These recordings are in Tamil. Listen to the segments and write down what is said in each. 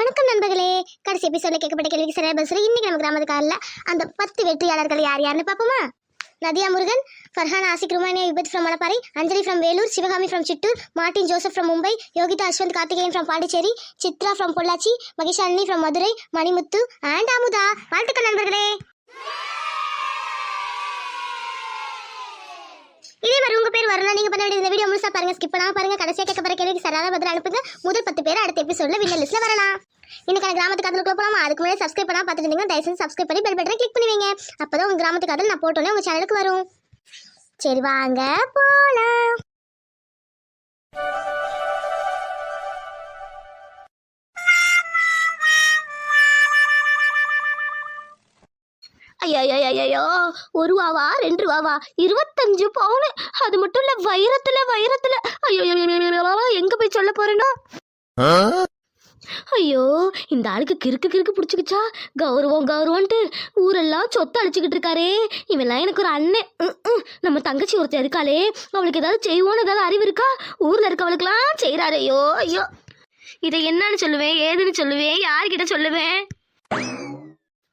வணக்கம் நண்பர்களே. கடைசி எபிசோட்ல கேட்கப்பட்ட கேள்விக்கு சரியா பதில் இன்னைக்கு நம்ம கிராமத்துக்காரில் அந்த பத்து வெற்றியாளர்கள் யார் யாருன்னு பார்ப்போமா? Nadiya Murugan Farhan Ashiq Rumaniya Vipath from Malapparai Anjali from Vellore Sivakami from Chittoor Martin Joseph from Mumbai Yogitha Ashwanth Karthikeyan from Pondicherry Chitra from Pollachi Mahishalini from Madurai Manimuthu and Amudha. வாழ்த்துக்கள் நண்பர்களே. இதே மாதிரி உங்க பேர் வரணும் நீங்க பண்ண வேண்டிய இந்த வீடியோ முழுசா பாருங்க ஸ்கிப் பண்ணாம பாருங்க. கடைசியா கேட்க போற கேள்விக்கு சரியான பதில் அனுப்புங்க. முதல் பத்து பேர் அடுத்த எபிசோட்ல வின்னர் லிஸ்ட்ல வரலாம். இன்னைக்கான கிராமத்து காதலுக்குள்ள போலாமா? அதுக்கு முன்னாடி சப்ஸ்கிரைப் பண்ணா பார்த்துட்டு இருந்தீங்க தயவு செஞ்சு சப்ஸ்கிரைப் பண்ணி பெல் பட்டனை கிளிக் பண்ணுவீங்க அப்பதான் உங்க கிராமத்து காதல் நான் போட்டோன்னே உங்க சேனலுக்கு வரும். சரி வாங்க போலாம். ஐயோ ஐயோ ஒரு ரூபாவா ரெண்டு ரூபாவா இருபத்தஞ்சு பவுனு. அது மட்டும் இல்ல வைரத்துல வைரத்துல. ஐயோ எங்க போய் சொல்ல போறேனோ? ஐயோ இந்த ஆளுக்கு கிறுக்கு கிறுக்கு பிடிச்சிக்கிச்சா? கௌரவம் கௌரவம்ட்டு ஊரெல்லாம் சொத்து அழிச்சுக்கிட்டு இருக்காரே. இவெல்லாம் எனக்கு ஒரு அண்ணன். ம், நம்ம தங்கச்சி ஒருத்தர் இருக்காளே. அவளுக்கு ஏதாவது செய்வோன்னு ஏதாவது அறிவு இருக்கா? ஊரில் இருக்கவளுக்கெல்லாம் செய்கிறாரு ஐயோ ஐயோ. இதை என்னன்னு சொல்லுவேன் ஏதுன்னு சொல்லுவேன் யார்கிட்ட சொல்லுவேன்?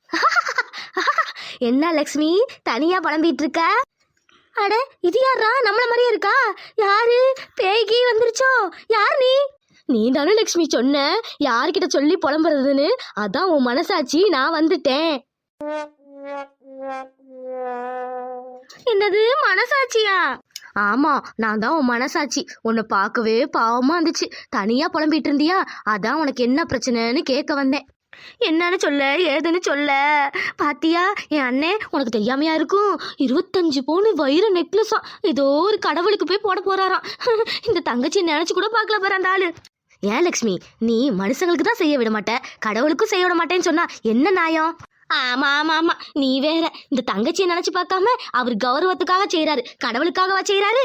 என்ன லக்ஷ்மி தனியாக புலம்பிகிட்டு இருக்க? அட இது யாரா நம்மள மாதிரியே இருக்கா? யாரு? பேய்கி வந்துருச்சோ? யார் நீ? நீ தானே லக்ஷ்மி சொன்ன? யார்கிட்ட சொல்லி புலம்புறதுன்னு? அதான் உன் மனசாட்சி நான் வந்துட்டேன். என்னது மனசாட்சியா? ஆமா நான் தான் உன் மனசாட்சி. உன்னை பார்க்கவே பாவமா இருந்துச்சு. தனியா புலம்பிட்டு இருந்தியா? அதான் உனக்கு என்ன பிரச்சனைன்னு கேட்க வந்தேன். என்னன்னு சொல்ல ஏதுன்னு சொல்ல? பாத்தியா என் அண்ணே உனக்கு தெரியாமையா இருக்கும்? இருபத்தஞ்சு பவுன் வைர நெக்லஸா. ஏதோ ஒரு கடவுளுக்கு போய் போட போறாராம். இந்த தங்கச்சி நினைச்சு கூட பார்க்கல பாரு அந்த ஆளு. ஏன் லக்ஷ்மி நீ மனுஷங்களுக்கு தான் செய்ய விட மாட்ட. கடவுளுக்கும் செய்ய விட மாட்டேன்னு சொன்னா என்ன நியாயம்? ஆமா ஆமா ஆமா. நீ வேற இந்த தங்கச்சியை நினைச்சு பார்க்காம அவர் கௌரவத்துக்காக செய்யறாரு கடவுளுக்காகவா செய்யறாரு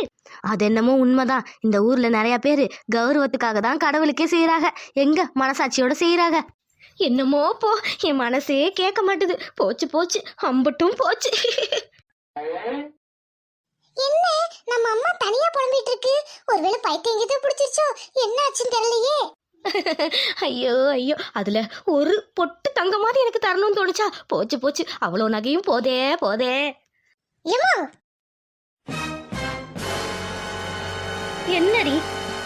அது என்னமோ உண்மைதான். இந்த ஊர்ல நிறைய பேரு கௌரவத்துக்காக தான் கடவுளுக்கே செய்யறாங்க எங்க மனசாட்சியோட செய்யறாங்க என்னமோ போ என் மனசே கேட்க மாட்டுது. போச்சு போச்சு அம்பட்டும் போச்சு. என்ன? நம்ம அம்மா தனியா புலம்பிட்டு இருக்கு ஒருவேளை பைத்தியம் எங்கேயோ பிடிச்சிருச்சோ? என்ன ஆச்சுன்னு தெரியலையே. ஐயோ ஐயோ. அதுல ஒரு பொட்டு தங்கமாவது எனக்கு தரணும்னு தோணுச்சா? போச்சு போச்சு. அவ்வளோ நகையும் போதே போதே. ஏமா என்னடி?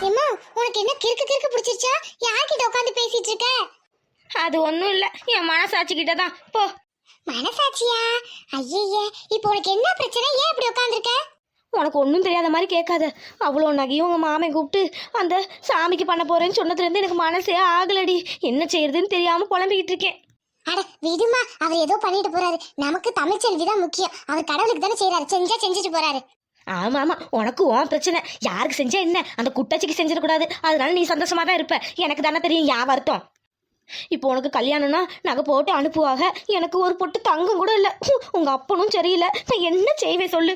ஏமா உனக்கு என்ன கிறுக்கு கிறுக்கு பிடிச்சிருச்சா? யார்கிட்ட உட்காந்து பேசிட்டு இருக்க? அது ஒன்றும் இல்லை. என் மனசாட்சி கிட்ட தான். போ. மனசாட்சியா? ஐயய்ய இப்போ உனக்கு என்ன பிரச்சனை? ஏன் இப்படி உட்காந்துருக்க? உனக்கு ஒன்றும் தெரியாத மாதிரி கேட்காத. அவ்வளோ நகையும் உங்கள் மாமன் கூப்பிட்டு அந்த சாமிக்கு பண்ண போறேன்னு சொன்னதுலேருந்து எனக்கு மனசே ஆகலடி. என்ன செய்யறதுன்னு தெரியாமல் புலம்பிக்கிட்டு இருக்கேன். அட விடுமா. அவர் ஏதோ பண்ணிட்டு போறாரு. நமக்கு தமிழ் செல்வி தான் முக்கியம். அவர் கடவுளுக்கு தானே செய்யறாரு செஞ்சா செஞ்சுட்டு போறாரு. ஆமா ஆமா. உனக்கு உன் பிரச்சனை. யாருக்கு செஞ்சா என்ன? அந்த குட்டச்சிக்கு செஞ்சிடக்கூடாது அதனால நீ சந்தோஷமா தான் இருப்ப. எனக்கு தானே தெரியும் யா வருத்தம். இப்போ உனக்கு கல்யாணம்னா நகை போட்டு அனுப்புவாங்க எனக்கு ஒரு பொட்டு தங்கம் கூட இல்லை. உங்க அப்பனும் சரியில்லை. நான் என்ன செய்வேன் சொல்லு.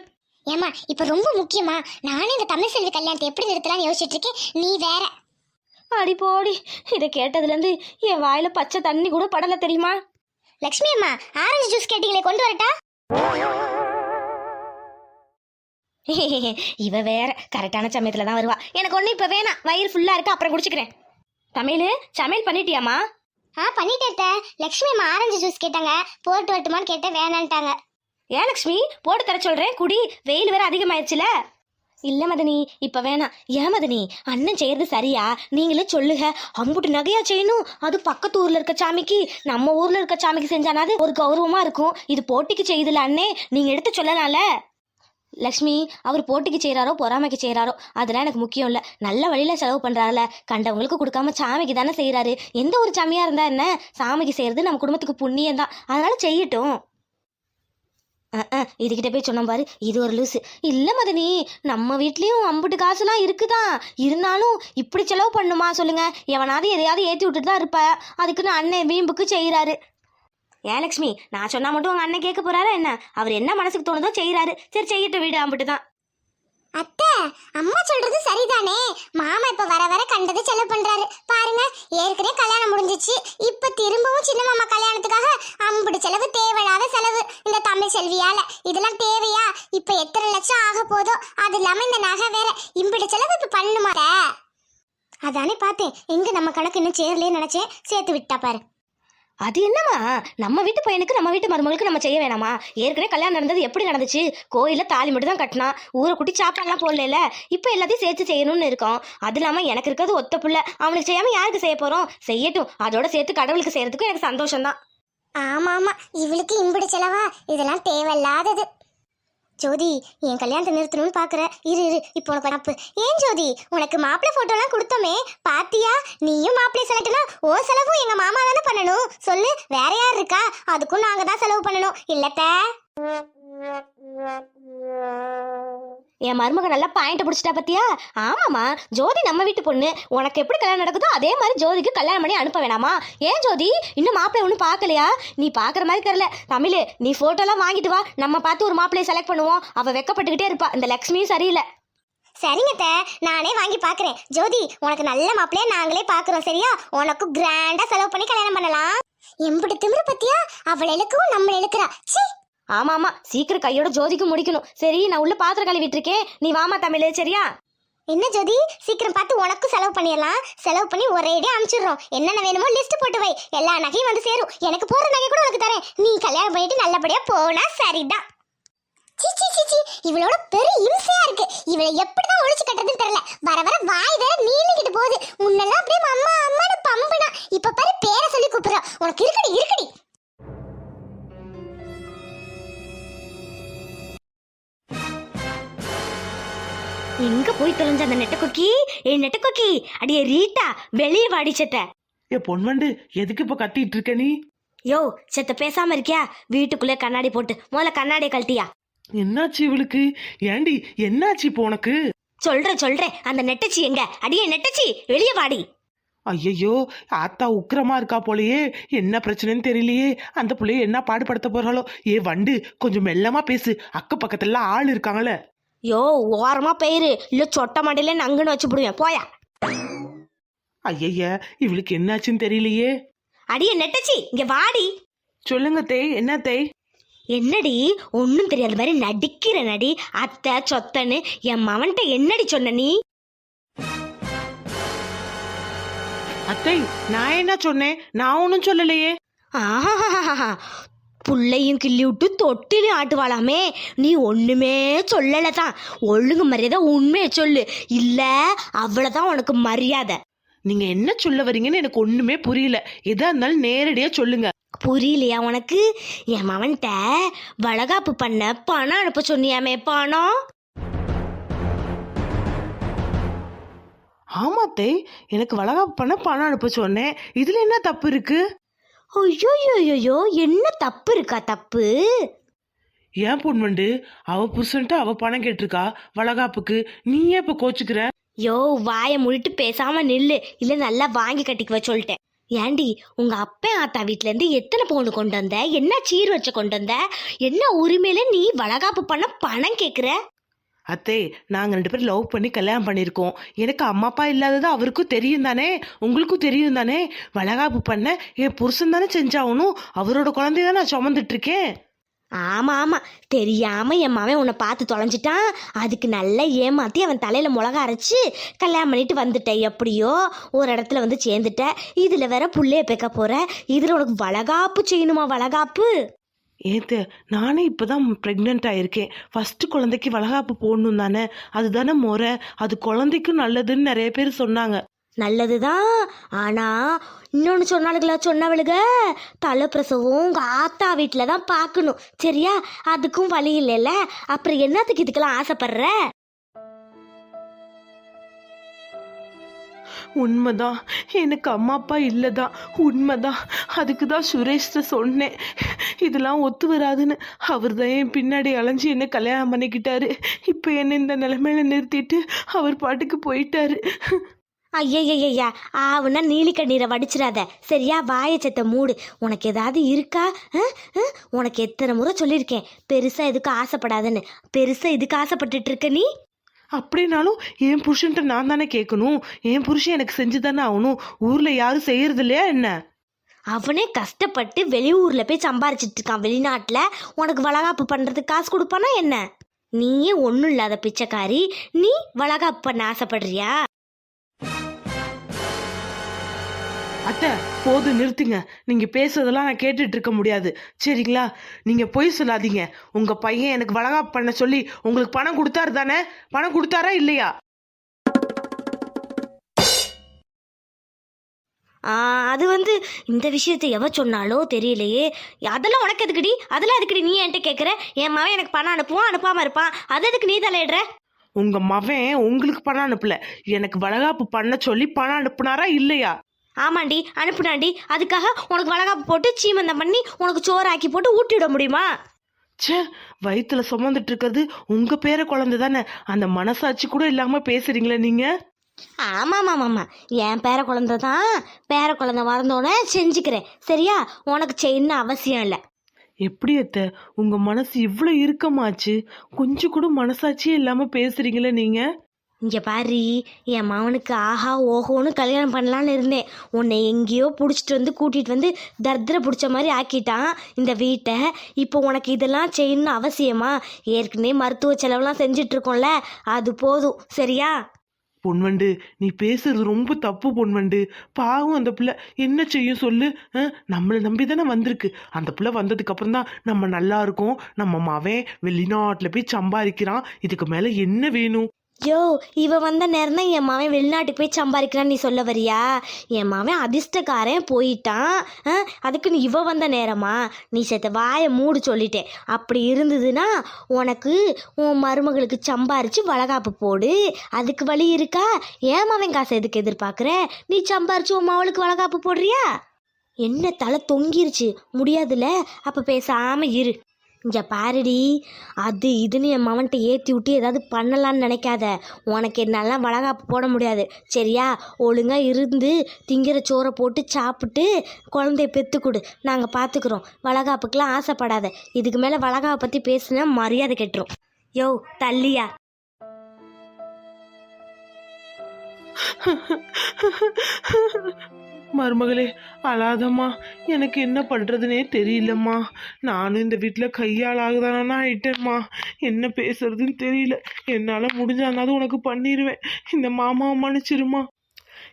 ஏமா இப்ப ரொம்ப முக்கியமா நானே இந்த தமிழ் செல்வி கல்யாணத்தை எப்படி நிறுத்தலாம்னு யோசிச்சுட்டு இருக்கேன் நீ வேற. அடி போடி இதை கேட்டதுலேருந்து என் வாயில பச்சை தண்ணி கூட படல தெரியுமா? லக்ஷ்மி அம்மா ஆரஞ்சு ஜூஸ் கேட்டீங்களே கொண்டு வரட்டா? இவ வேற கரெக்டான சமயத்துல தான் வருவா. எனக்கு ஒண்ணு இப்ப வேணாம் வயிறு ஃபுல்லா இருக்கு அப்புறம் குடிச்சுக்கிறேன். தமிழ் சமையல் பண்ணிட்டியாமா ஆ பண்ணிட்டேன் அத்தை. லக்ஷ்மி அம்மா ஆரஞ்சு ஜூஸ் கேட்டாங்க போட்டு வரட்டுமான்னு கேட்டேன் வேணான்ட்டாங்க. ஏன் லக்ஷ்மி? போட்டு தர சொல்கிறேன் குடி. வெயில் வேற அதிகமாயிடுச்சுல. இல்லை மதனி இப்போ வேணாம். ஏன் மதனி? அண்ணன் செய்யறது சரியா? நீங்களே சொல்லுங்க. அம்புட்டு நகையா செய்யணும்? அது பக்கத்து ஊரில் இருக்க சாமிக்கு நம்ம ஊரில் இருக்க சாமிக்கு செஞ்சானாது ஒரு கௌரவமாக இருக்கும். இது போட்டிக்கு செய்யுதுல அண்ணே. நீங்கள் எடுத்து சொல்லலாம்ல. லக்ஷ்மி அவர் போட்டிக்கு செய்கிறாரோ பொறாமைக்கு செய்கிறாரோ அதெல்லாம் எனக்கு முக்கியம் இல்லை நல்ல வழியில் செலவு பண்ணுறாருல கண்டவங்களுக்கு கொடுக்காம சாமிக்கு தானே செய்கிறாரு எந்த ஒரு சாமியாக இருந்தால் என்ன? சாமிக்கு செய்கிறது நம்ம குடும்பத்துக்கு புண்ணியம் தான் அதனால் செய்யட்டும். இதுகிட்ட போய் சொன்ன பாரு இது ஒரு லூசு. இல்லை மதனி நம்ம வீட்லேயும் அம்புட்டு காசுலாம் இருக்குதான். இருந்தாலும் இப்படி செலவு பண்ணுமா சொல்லுங்க. எவனாவது எதையாவது ஏற்றி விட்டுட்டு தான் இருப்ப. அதுக்குன்னு அண்ணன் வீம்புக்கு செய்கிறாரு ஏன் லக்ஷ்மி நான் சொன்னா மட்டும் உங்க அண்ணன் கேட்க போறாரா என்ன? அவர் என்ன மனசுக்கு தோணுதோ செய்யறாரு சரி செய்யட்டும் வீடு அம்பிட்டு தான் அத்தை அம்மா சொல்றது சரிதானே? மாமா இப்ப வர வர கண்டதை செலவு பண்றாரு. பாருங்க ஏற்கனவே கல்யாணம் முடிஞ்சிச்சு. இப்ப திரும்பவும் சின்ன மாமா கல்யாணத்துக்காக அம்புடு செலவு தேவையில்லாத செலவு. இந்த தமிழ் செல்வியால இதெல்லாம் தேவையா? இப்ப எத்தனை லட்சம் ஆக போதோ அது இல்லாம இந்த நகை வேற இம்புடு செலவு இப்ப பண்ணுமாட அதானே பார்த்தேன். எங்க நம்ம கணக்கு இன்னும் சேரலையே நினைச்சேன். சேர்த்து விட்டா பாரு. அது என்னம்மா? நம்ம வீட்டு பையனுக்கு நம்ம வீட்டு மருமகளுக்கு நம்ம செய்ய வேணாமா? ஏற்கனவே கல்யாணம் நடந்தது எப்படி நடந்துச்சு? கோயிலில் தாலி மட்டும் தான் கட்டினா ஊரை குட்டி சாப்பாடுலாம் போடல இப்போ எல்லாத்தையும் சேர்த்து செய்யணும்னு இருக்கோம். அது இல்லாமல் எனக்கு இருக்கிறது ஒத்த பிள்ளை. அவனுக்கு செய்யாமல் யாருக்கு செய்ய போகிறோம் செய்யட்டும். அதோட சேர்த்து கடவுளுக்கு செய்யறதுக்கும் எனக்கு சந்தோஷம் தான் ஆமாம் ஆமாம் இவளுக்கு இம்பிடி செலவா? இதெல்லாம் தேவையில்லாதது. ஜோதி என் கல்யாணத்தை நிறுத்தணும்னு பாக்குற. இரு இரு இப்போ உனக்கு தப்பு ஏன் ஜோதி? உனக்கு மாப்பிள்ளை போட்டோலாம் கொடுத்தோமே. பாத்தியா? நீயும் மாப்பிள்ளை செலக்ட்னா ஓ செலவும் எங்க மாமா தானே பண்ணணும். சொல்லு வேற யார் இருக்கா? அதுக்கும் நாங்க தான் செலவு பண்ணணும். இல்லத்த என் மருமக நல்லா பாயிண்ட் பிடிச்சிட்டா பத்தியா? ஆமாம்மா. ஜோதி நம்ம வீட்டு பொண்ணு. உனக்கு எப்படி கல்யாணம் நடக்குதோ அதே மாதிரி ஜோதிக்கு கல்யாணம் பண்ணி அனுப்ப வேணாமா? ஏன் ஜோதி? இன்னும் மாப்பிள்ளை ஒன்றும் பார்க்கலையா? நீ பார்க்குற மாதிரி தெரியல. தமிழ் நீ ஃபோட்டோலாம் வாங்கிட்டு வா. நம்ம பார்த்து ஒரு மாப்பிள்ளையை செலக்ட் பண்ணுவோம். அவள் வெக்கப்பட்டுக்கிட்டே இருப்பா. இந்த லக்ஷ்மியும் சரியில்லை. சரிங்க அத்தை, நானே வாங்கி பார்க்குறேன். ஜோதி உனக்கு நல்ல மாப்பிள்ளைய நாங்களே பார்க்குறோம் சரியா? உனக்கு கிராண்டாக செலவு பண்ணி கல்யாணம் பண்ணலாம். எம்புட்டு திமிரு பத்தியா? அவள் இழுக்கவும் நம்ம இழுக்கிறா. ச்சீ! ஆமா ஆமா சீக்கிரம் கையோட ஜோதிக்கு முடிக்கணும். சரி நான் உள்ள பாத்திரம் கழுவிட்டு இருக்கேன் நீ வாமா தமிழே சரியா? என்ன ஜோதி? சீக்கிரம் பார்த்து உனக்கும் செலவு பண்ணிடலாம். செலவு பண்ணி ஒரேடியா அனுப்பிச்சிடுறோம். என்னென்ன வேணுமோ லிஸ்ட் போட்டு வை. எல்லா நகையும் வந்து சேரும். எனக்கு போற நகை கூட உனக்கு தரேன். நீ கல்யாணம் பண்ணிட்டு நல்லபடியா போனா சரிதான் சீ சீ இவளோட பெரிய இம்சையா இருக்கு. இவளை எப்படிதான் ஒழிச்சு கட்டுறதுன்னு தெரியல. வர வர வாய் வேற நீளிக்கிட்டு போகுது. முன்னெல்லாம் அப்படியே அம்மா அம்மான்னு பம்புனா. இப்ப பாரு பேரை சொல்லி கூப்பிடுறா. உனக்கு இருக்கடி இருக்கடி. எங்க போய் தொலைஞ்ச அந்த நெட்ட கொக்கி ஏ நெட்ட கொக்கி அடியே ரீட்டா வெளியே வாடி செத்த. ஏ பொன்வண்டு எதுக்கு இப்ப கத்திட்டு இருக்க நீ? யோ செத்த பேசாம இருக்கியா? வீட்டுக்குள்ளே கண்ணாடி போட்டு முதல்ல கண்ணாடியை கழட்டியா. என்னாச்சு இவளுக்கு? ஏண்டி என்னாச்சு இப்போ உனக்கு? சொல்றேன் சொல்றேன். அந்த நெட்டச்சி எங்க? அடியே நெட்டச்சி வெளியே வாடி. ஐயையோ ஆத்தா உக்கிரமா இருக்கா போலயே. என்ன பிரச்சனைன்னு தெரியலையே. அந்த புள்ளைய என்ன பாடுபடுத்த போறாளோ? ஏ வண்டு கொஞ்சம் மெல்லமா பேசு. அக்க பக்கத்துல ஆள் இருக்காங்களே யோ ஓரமா பெயரு. இல்ல சொட்ட மண்டையில நங்குன்னு வச்சு விடுவேன் போயா. ஐயய்ய இவளுக்கு என்னாச்சுன்னு தெரியலையே. அடியே நெட்டச்சி இங்க வாடி. சொல்லுங்க தேய் என்ன தேய்? என்னடி ஒன்னும் தெரியாத மாதிரி நடிக்கிற நடி அத்தை சொத்தன்னு என் மவன்கிட்ட என்னடி சொன்ன நீ? அத்தை நான் என்ன சொன்னேன்? நான் ஒன்றும் சொல்லலையே. ஆஹாஹாஹா. புள்ளையும் கிள்ளி விட்டு தொட்டிலையும் ஆட்டுவாளாமே. நீ ஒண்ணுமே சொல்லல தான் ஒழுங்கு மரியாதை உண்மையை சொல்லு. இல்ல அவ்வளவுதான் உனக்கு மரியாதை. நீங்க என்ன சொல்ல வரீங்கன்னு எனக்கு ஒண்ணுமே புரியல. எதா இருந்தாலும் நேரடியா சொல்லுங்க. புரியலையா உனக்கு? என் மவன்கிட்ட வளகாப்பு பண்ண பணம் அனுப்ப சொன்னியாமே பணம். ஆமா தேய் எனக்கு வளகாப்பு பண்ண பணம் அனுப்ப சொன்னேன். இதுல என்ன தப்பு இருக்கு? ஐயோ என்ன தப்பு இருக்கா தப்பு? ஏன் பொன்வண்டு? அவ புருஷன்ட்டு அவ பணம் கேட்டிருக்கா வளகாப்புக்கு. நீ ஏன் இப்ப கோச்சுக்கிற? யோ வாயை மூடிட்டு பேசாம நில்லு. இல்ல நல்லா வாங்கி கட்டிக்குவ சொல்லிட்டேன். ஏண்டி உங்க அப்பா ஆத்தா வீட்ல இருந்து எத்தனை பவுன் கொண்டு வந்த? என்ன சீர் வச்சு கொண்டு வந்த? என்ன உரிமையில நீ வளகாப்பு பண்ண பணம் கேக்குற? அத்தே நாங்கள் ரெண்டு பேரும் லவ் பண்ணி கல்யாணம் பண்ணியிருக்கோம். எனக்கு அம்மா அப்பா இல்லாதது அவருக்கும் தெரியும் தானே? உங்களுக்கும் தெரியும் தானே? வளகாப்பு பண்ண என் புருஷன் தானே செஞ்சாகணும். அவரோட குழந்தைய தான் நான் சுமந்துட்டு இருக்கேன் ஆமாம் தெரியாமல் என் மவன் உன்னை பார்த்து தொலைஞ்சிட்டான். அதுக்கு நல்லா ஏமாற்றி அவன் தலையில் மிளகா அரைச்சி கல்யாணம் பண்ணிட்டு வந்துட்டேன் எப்படியோ ஒரு இடத்துல வந்து சேர்ந்துட்ட. இதில் வேற புள்ளைய பேக்க போகிற இதில் உனக்கு வளகாப்பு செய்யணுமா வளகாப்பு? ஏத்த நானே இப்பதான் ப்ரெக்னென்ட் ஆயிருக்கேன். ஃபர்ஸ்ட் குழந்தைக்கு வளகாப்பு போடணும் தானே? அதுதானே முறை. அது குழந்தைக்கும் நல்லதுன்னு நிறைய பேர் சொன்னாங்க. நல்லதுதான். ஆனா இன்னொன்னு சொன்னாளுங்களா சொன்னவளுக? தலை பிரசவம் ஆத்தா வீட்டில தான் பார்க்கணும். சரியா? அதுக்கும் வழி இல்லைல்ல. அப்புறம் என்னத்துக்கு இதுக்கெல்லாம் ஆசைப்படுற? உண்மைதான். எனக்கு அம்மா அப்பா இல்லைதான் உண்மைதான். அதுக்கு தான் சுரேஷ்ட சொன்னேன். இதெல்லாம் ஒத்து வராதுன்னு. அவர் தான் என் பின்னாடி அலைஞ்சு என்ன கல்யாணம் பண்ணிக்கிட்டாரு. இப்போ என்ன இந்த நிலைமையில நிறுத்திட்டு அவர் பாட்டுக்கு போயிட்டாரு. ஐயய்யா ஆவுன்னா நீலி கண்ணீரை வடிச்சிடாத. சரியா? வாயச்சத்தை மூடு. உனக்கு ஏதாவது இருக்கா? உனக்கு எத்தனை முறை சொல்லியிருக்கேன். பெருசா எதுக்கு ஆசைப்படாதன்னு. பெருசா இதுக்கு ஆசைப்பட்டுட்டு இருக்க நீ? அப்படின்னாலும் என் புருஷன்ட்ட நான் தானே கேட்கணும். என் புருஷன் எனக்கு செஞ்சு தானே ஆகணும். ஊர்ல யாரும் செய்யறது இல்லையா என்ன? அவனே கஷ்டப்பட்டு வெளியூரில் போய் சம்பாரிச்சிட்டு இருக்கான் வெளிநாட்டில். உனக்கு வளகாப்பு பண்ணுறதுக்கு காசு கொடுப்பானா என்ன? நீயே ஒன்றும் இல்லாத பிச்சைக்காரி. நீ வளகாப்பு பண்ண ஆசைப்படுறியா? அத்தை போதும் நிறுத்துங்க. நீங்க பேசுறதெல்லாம் நான் கேட்டுட்டு இருக்க முடியாது. சரிங்களா? நீங்க பொய் சொல்லாதீங்க. உங்க பையன் எனக்கு வளகாப்பு பண்ண சொல்லி உங்களுக்கு பணம் கொடுத்தாரு தானே? பணம் கொடுத்தாரா இல்லையா? அது வந்து இந்த விஷயத்தை எவ சொன்னாலோ தெரியலையே. அதெல்லாம் உனக்கு எதுக்குடி? அதெல்லாம் எதுக்குடி நீ என்கிட்ட கேட்குற என் மகன் எனக்கு பணம் அனுப்புவான் அனுப்பாம இருப்பான். அது எதுக்கு நீ தலையிடுற? உங்க மவன் உங்களுக்கு பணம் அனுப்பல. எனக்கு வளகாப்பு பண்ண சொல்லி பணம் அனுப்புனாரா இல்லையா? ஆமாண்டி அனுப்புனாண்டி. அதுக்காக உனக்கு வளகாப்பு போட்டு சீமந்தம் பண்ணி உனக்கு சோறாக்கி போட்டு ஊட்டி விட முடியுமா? ச்சே வயித்துல சுமந்துட்டு இருக்கிறது உங்க பேர குழந்தை தானே அந்த மனசாட்சி கூட இல்லாம பேசுறீங்களே நீங்க? ஆமாம் என் பேர குழந்தை தான். பேர குழந்தை வளர்ந்தோடனே செஞ்சுக்கிறேன். சரியா? உனக்கு செய்யணும்னு அவசியம் இல்லை. எப்படி அத்தை? உங்க மனசு இவ்வளோ இறுக்கமாச்சு. கொஞ்சம் கூட மனசாட்சியே இல்லாம பேசுறீங்களே நீங்க? இங்கே பாரு என் மகனுக்கு ஆஹா ஓஹோன்னு கல்யாணம் பண்ணலான்னு இருந்தேன். உன்னை எங்கேயோ பிடிச்சிட்டு வந்து கூட்டிகிட்டு வந்து தர்திர பிடிச்ச மாதிரி ஆக்கிட்டான் இந்த வீட்டை. இப்போ உனக்கு இதெல்லாம் செய்யணும்னு அவசியமா? ஏற்கனவே மருத்துவ செலவெல்லாம் செஞ்சுட்டு இருக்கோம்ல. அது போதும். சரியா? பொன்வண்டு நீ பேசுறது ரொம்ப தப்பு பொன்வண்டு. பாவம் அந்த பிள்ளை. என்ன செய்யும் சொல்லு? நம்மளை நம்பி தானே வந்திருக்கு. அந்த பிள்ளை வந்ததுக்கு அப்புறம் தான் நம்ம நல்லா இருக்கோம். நம்ம மவன் வெளிநாட்டில் போய் சம்பாதிக்கிறான். இதுக்கு மேலே என்ன வேணும்? யோ இவ வந்த நேரம் தான் என் மாவன் வெளிநாட்டுக்கு போய் சம்பாதிக்கிறான்னு நீ சொல்ல வரியா? என் மாவன் அதிர்ஷ்டக்காரன் போயிட்டான். ஆ, அதுக்கு நீ இவ வந்த நேரமா? நீ சேர்த்த வாயை மூடு சொல்லிட்டேன். அப்படி இருந்ததுன்னா உனக்கு உன் மருமகளுக்கு சம்பாரிச்சு வளகாப்பு போடு. அதுக்கு வழி இருக்கா? ஏன் மாவன் காசு எதுக்கு எதிர்பார்க்குற? நீ சம்பாரிச்சு உன் மவளுக்கு வளகாப்பு போடுறியா? என்ன தலை தொங்கிருச்சு. முடியாதுல்ல? அப்போ பேசாமல் இரு. இங்கே பாருடி அது இதுன்னு என் மவன்கிட்ட ஏற்றி விட்டு ஏதாவது பண்ணலான்னு நினைக்காத. உனக்கு என்னெல்லாம் வளகாப்பு போட முடியாது. சரியா? ஒழுங்காக இருந்து திங்கிற சோறை போட்டு சாப்பிட்டு குழந்தைய பெற்று கொடு. நாங்கள் பார்த்துக்குறோம் வளகாப்புக்கெலாம் ஆசைப்படாத. இதுக்கு மேலே வளகாப்பை பற்றி பேசுனா மரியாதை கெட்டுரும். யோ தள்ளியா? மருமகளே அழாதம்மா. எனக்கு என்ன பண்ணுறதுனே தெரியலம்மா. நானும் இந்த வீட்டில் கையால் ஆகுதானா ஆயிட்டேம்மா. என்ன பேசுறதுன்னு தெரியல. என்னால் முடிஞ்சானாலும் உனக்கு பண்ணிடுவேன் இந்த மாமாவை மன்னிச்சிருமா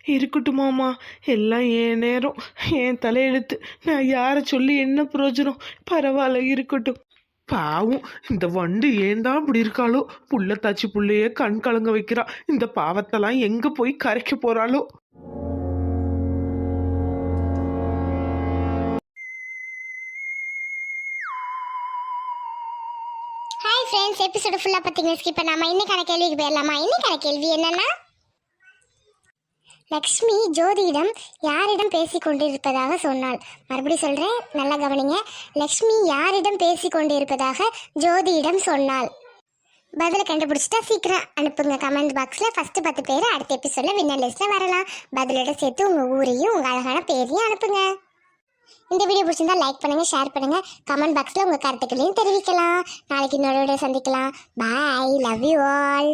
இருக்கட்டுமாம்மா. எல்லாம் என் நேரம். என் தலையெழுத்து. நான் யாரை சொல்லி என்ன பிரயோஜனம்? பரவாயில்ல இருக்கட்டும். பாவம் இந்த வண்டு ஏன் தான் இப்படி இருக்காளோ? புள்ள தாச்சி புள்ளையே கண் கலங்க வைக்கிறா. இந்த பாவத்தெல்லாம் எங்கே போய் கரைக்க போகிறாளோ ஹாய் எபிசோடு ஃபுல்லாக பார்த்தீங்கன்னா ஸ்கிப் பண்ணாமல் இன்னைக்கான கேள்விக்கு போயிடலாமா? இன்னைக்கான கேள்வி என்னன்னா லக்ஷ்மி ஜோதியிடம் யாரிடம் பேசி கொண்டிருப்பதாக சொன்னாள். மறுபடியும் சொல்கிறேன் நல்லா கவனிங்க. லக்ஷ்மி யாரிடம் பேசிக் கொண்டிருப்பதாக ஜோதியிடம் சொன்னாள். பதிலை கண்டுபிடிச்சிட்டா சீக்கிரம் அனுப்புங்க. கமெண்ட் பாக்ஸில் ஃபஸ்ட்டு பத்து பேர் அடுத்த எபிசோடில் வின்னர் லிஸ்ட்டில் வரலாம். பதிலோட சேர்த்து உங்கள் ஊரையும் உங்கள் அழகான பேரையும் அனுப்புங்க. இந்த வீடியோ பிடிச்சிருந்தா லைக் பண்ணுங்க ஷேர் பண்ணுங்க. கமெண்ட் பாக்ஸ்ல உங்க கருத்துக்களையும் தெரிவிக்கலாம். நாளைக்கு இன்னொரு வீடியோ சந்திக்கலாம். Bye love you all